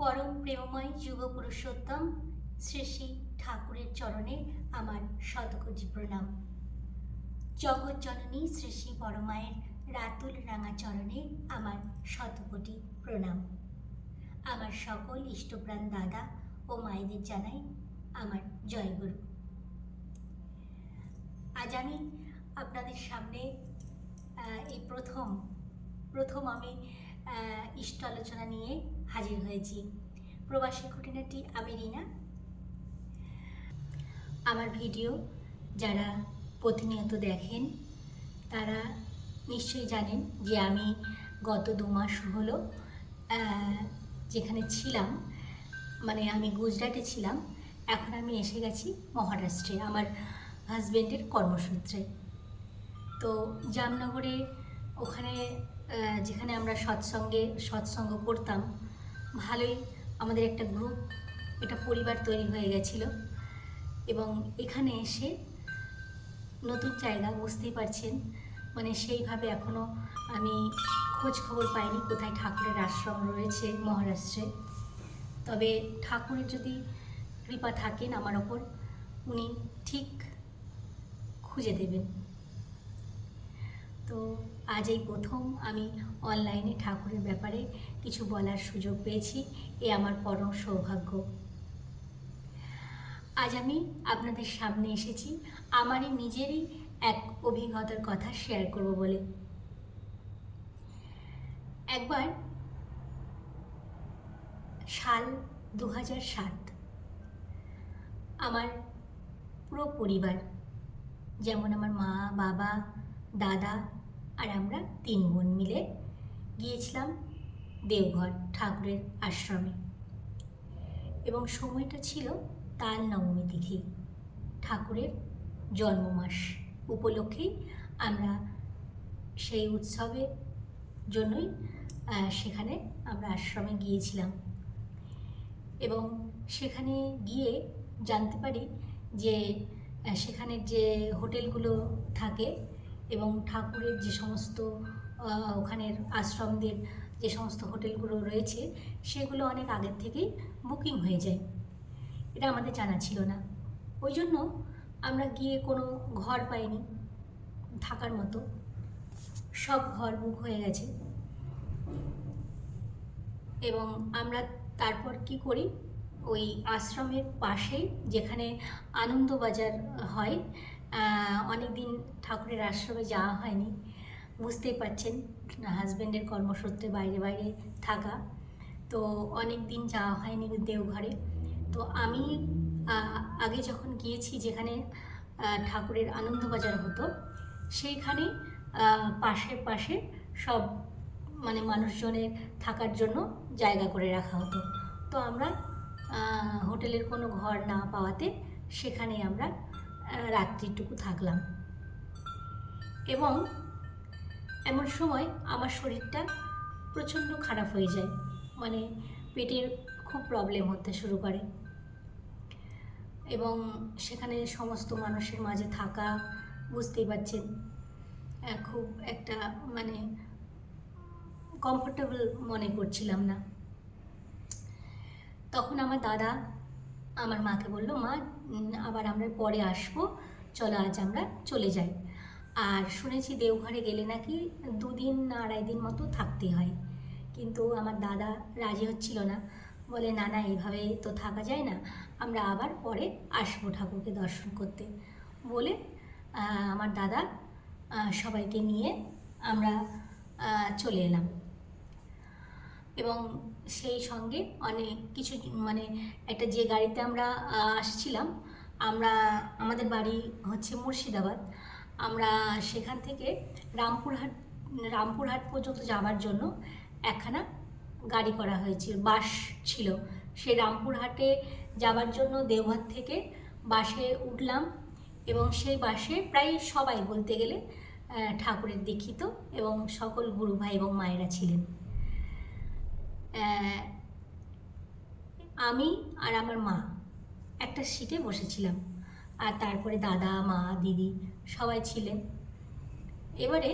পরম প্রেমময় যুগ পুরুষোত্তম শ্রী শ্রী ঠাকুরের চরণে আমার শতকোটি প্রণাম। জগৎ জননী শ্রী শ্রী পরমায়ের রাতুল রাঙা চরণে আমার শতকোটি প্রণাম। আমার সকল ইষ্টপ্রাণ দাদা ও মায়েদের জানাই আমার জয়গুরু। আজ আমি আপনাদের সামনে এই প্রথম প্রথম আমি ইষ্ট আলোচনা নিয়ে হাজির হয়েছি। প্রবাসী খুঁটিনাটি আমি রিনা। আমার ভিডিও যারা প্রতিনিয়ত দেখেন, তারা নিশ্চয়ই জানেন যে আমি গত দু মাস হলো যেখানে ছিলাম মানে আমি গুজরাটে ছিলাম, এখন আমি এসে গেছি মহারাষ্ট্রে, আমার হাজব্যান্ডের কর্মসূত্রে। তো জামনগরে ওখানে যেখানে আমরা সৎসঙ্গে, সৎসঙ্গ করতাম, ভালোই আমাদের একটা গ্রুপ একটা পরিবার তৈরি হয়ে গেছিল। এবং এখানে এসে নতুন জায়গা বুঝতেই পারছেন মানে সেইভাবে এখনও আমি খোঁজ খবর পাইনি কোথায় ঠাকুরের আশ্রম রয়েছে মহারাষ্ট্রে। তবে ঠাকুরের যদি কৃপা থাকেন আমার ওপর, উনি ঠিক খুঁজে দেবেন। তো আজ এই প্রথম আমি অনলাইনে ঠাকুরের ব্যাপারে কিছু বলার সুযোগ পেয়েছি, এ আমার পরম সৌভাগ্য। আজ আমি আপনাদের সামনে এসেছি, আমারই নিজেরই এক অভিজ্ঞতার কথা শেয়ার করব বলে। একবার সাল দু সাত, আমার পুরো পরিবার, যেমন আমার মা, বাবা, দাদা আর আমরা তিন বোন মিলে গিয়েছিলাম দেওঘর ঠাকুরের আশ্রমে। এবং সময়টা ছিল তাল নবমী তিথি ঠাকুরের জন্মমাস। উপলক্ষেই আমরা সেই উৎসবের জন্যই সেখানে আমরা আশ্রমে গিয়েছিলাম। এবং সেখানে গিয়ে জানতে পারি যে আহ, সেখানে যে হোটেলগুলো থাকে এবং ঠাকুরের যে সমস্ত ওখানের আশ্রমদের যে সমস্ত হোটেলগুলো রয়েছে, সেগুলো অনেক আগের থেকেই বুকিং হয়ে যায়। এটা আমাদের জানা ছিল না। ওই জন্য আমরা গিয়ে কোনো ঘর পাইনি থাকার মতো। সব ঘর বুক হয়ে গেছে। এবং আমরা তারপর কি করি? ওই আশ্রমের পাশেই যেখানে আনন্দবাজার হয় অনেক দিন ঠাকুরের আশ্রমে যাওয়া হয়নি। বুঝতেই পারছেন হাজব্যান্ডের কর্মসূত্রে বাইরে বাইরে থাকা। তো অনেক দিন যাওয়া হয়নি দেওঘরে। তো আমি আগে যখন গিয়েছি যেখানে ঠাকুরের আনন্দবাজার হতো, সেইখানে পাশে পাশে সব মানে মানুষজনের থাকার জন্য জায়গা করে রাখা হতো। তো আমরা হোটেলের কোনো ঘর না পাওয়াতে সেখানে আমরা রাত্রিটুকু থাকলাম। এবং এমন সময় আমার শরীরটা প্রচণ্ড খারাপ হয়ে যায়। মানে পেটের খুব প্রবলেম হতে শুরু করে। এবং সেখানে সমস্ত মানুষের মাঝে থাকা বুঝতেই পারছেন খুব একটা মানে কমফোর্টেবল মনে করছিলাম না। তখন আমার দাদা আমার মাকে বলল, মা আবার আমরা পরে আসব। চলো, আজ আমরা চলে যাই। আর শুনেছি দেওঘরে গেলে নাকি দুদিন না আড়াই দিন মতো থাকতে হয়। কিন্তু আমার দাদা রাজি হচ্ছিল না। বলে, না না এইভাবে তো থাকা যায় না। আমরা আবার পরে আসব ঠাকুরকে দর্শন করতে। বলে আমার দাদা সবাইকে নিয়ে আমরা চলে এলাম। এবং সেই সঙ্গে অনেক কিছু মানে একটা যে গাড়িতে আমরা আসছিলাম, আমরা, আমাদের বাড়ি হচ্ছে মুর্শিদাবাদ। আমরা সেখান থেকে রামপুরহাট রামপুরহাট পর্যন্ত যাওয়ার জন্য একখানা গাড়ি করা হয়েছিল, বাস ছিল। সেই রামপুরহাটে যাওয়ার জন্য দেওঘর থেকে বাসে উঠলাম এবং সেই বাসে প্রায় সবাই বলতে গেলে ঠাকুরের দীক্ষিত এবং সকল গুরু ভাই এবং মায়েরা ছিলেন। আমি আর আমার মা একটা সিটে বসেছিলাম। আর তারপরে দাদা, মা, দিদি সবাই ছিলেন। এবারে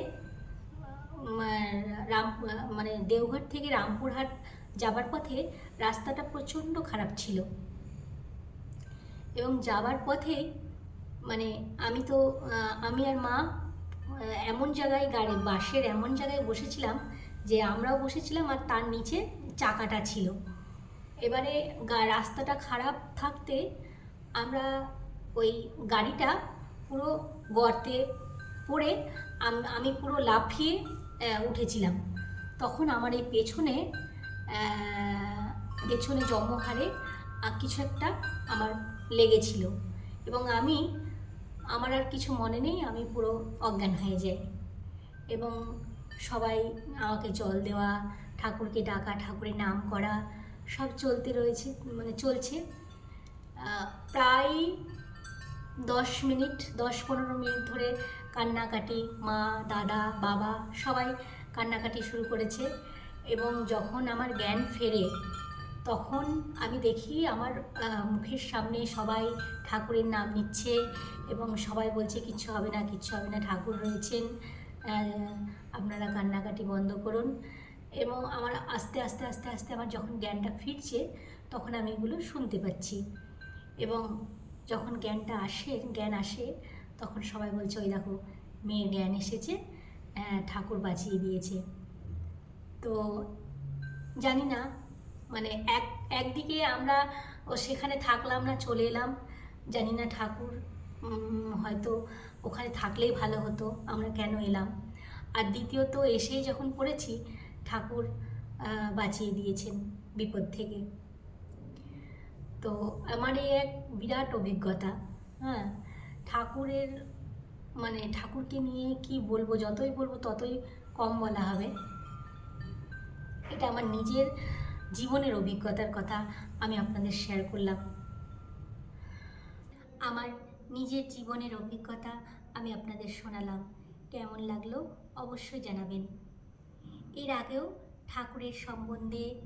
রাম মানে দেওঘর থেকে রামপুরহাট যাবার পথে রাস্তাটা প্রচণ্ড খারাপ ছিল। এবং যাবার পথে মানে আমি তো আমি আর মা এমন জায়গায় গাড়ি, বাসের এমন জায়গায় বসেছিলাম যে আমরাও বসেছিলাম আর তার নিচে চাকাটা ছিল। এবারে গা- রাস্তাটা খারাপ থাকতে আমরা ওই গাড়িটা পুরো গর্তে পড়ে আম- পুরো লাফিয়ে উঠেছিলাম। তখন আমার এই পেছনে পেছনে জন্মহারে কিছু একটা আমার লেগেছিল এবং আমি, আমার আর কিছু মনে নেই, আমি পুরো অজ্ঞান হয়ে যাই এবং সবাই আমাকে জল দেওয়া ঠাকুরকে ডাকা, ঠাকুরের নাম করা, সব চলতে রয়েছে মানে চলছে। প্রায় দশ মিনিট, দশ পনেরো মিনিট ধরে কান্নাকাটি, মা, দাদা, বাবা সবাই কান্নাকাটি শুরু করেছে এবং যখন আমার জ্ঞান ফেরে, তখন আমি দেখি আমার মুখের সামনে সবাই ঠাকুরের নাম নিচ্ছে এবং সবাই বলছে কিচ্ছু হবে না কিচ্ছু হবে না, ঠাকুর রয়েছেন। আপনারা কান্নাকাটি বন্ধ করুন। এবং আমার আস্তে আস্তে আস্তে আস্তে আমার যখন জ্ঞানটা ফিরছে তখন আমি এগুলো শুনতে পাচ্ছি। এবং যখন জ্ঞানটা আসে জ্ঞান আসে তখন সবাই বলছে ওই দেখো মেয়ের জ্ঞান এসেছে আহ, ঠাকুর বাঁচিয়ে দিয়েছে। তো জানি না মানে এক একদিকে আমরা ও সেখানে থাকলাম না চলে এলাম। জানি না ঠাকুর হয়তো ওখানে থাকলেই ভালো হতো আমরা কেন এলাম? আর দ্বিতীয়ত এসেই যখন পড়েছি ঠাকুর বাঁচিয়ে দিয়েছেন বিপদ থেকে। তো আমার এই এক বিরাট অভিজ্ঞতা হ্যাঁ? ঠাকুরের মানে ঠাকুরকে নিয়ে কি বলব, যতই বলব ততই কম বলা হবে। এটা আমার নিজের জীবনের অভিজ্ঞতার কথা আমি আপনাদের শেয়ার করলাম। আমার নিজের জীবনের অভিজ্ঞতা আমি আপনাদের শোনালাম। কেমন লাগল? অবশ্যই জানাবেন। এর আগেও ঠাকুরের সম্বন্ধে,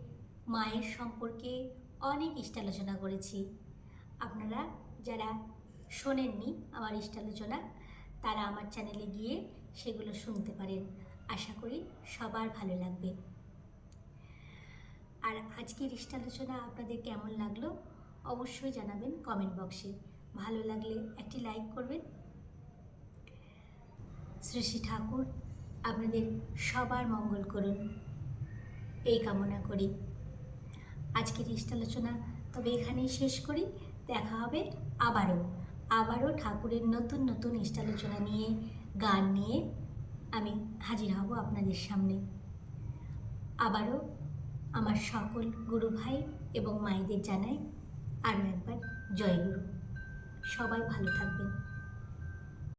মায়ের সম্পর্কে অনেক ইষ্টালোচনা করেছি। আপনারা যারা শোনেননি আমার ইষ্টালোচনা, তারা আমার চ্যানেলে গিয়ে সেগুলো শুনতে পারেন। আশা করি সবার ভালো লাগবে। আর আজকের ইষ্টালোচনা আপনাদের কেমন লাগল অবশ্যই জানাবেন কমেন্ট বক্সে। ভালো লাগলে একটি লাইক করবেন। শ্রী ঠাকুর আপনাদের সবার মঙ্গল করুন। এই কামনা করি। আজকের ইষ্টালোচনা তবে এখানেই শেষ করি। দেখা হবে আবারও। আবারও ঠাকুরের নতুন নতুন ইষ্টালোচনা নিয়ে, গান নিয়ে আমি হাজির হব আপনাদের সামনে। আবারও আমার সকল গুরু ভাই এবং মায়েদের জানাই আরও একবার জয় গুরু সবাই ভালো থাকবেন।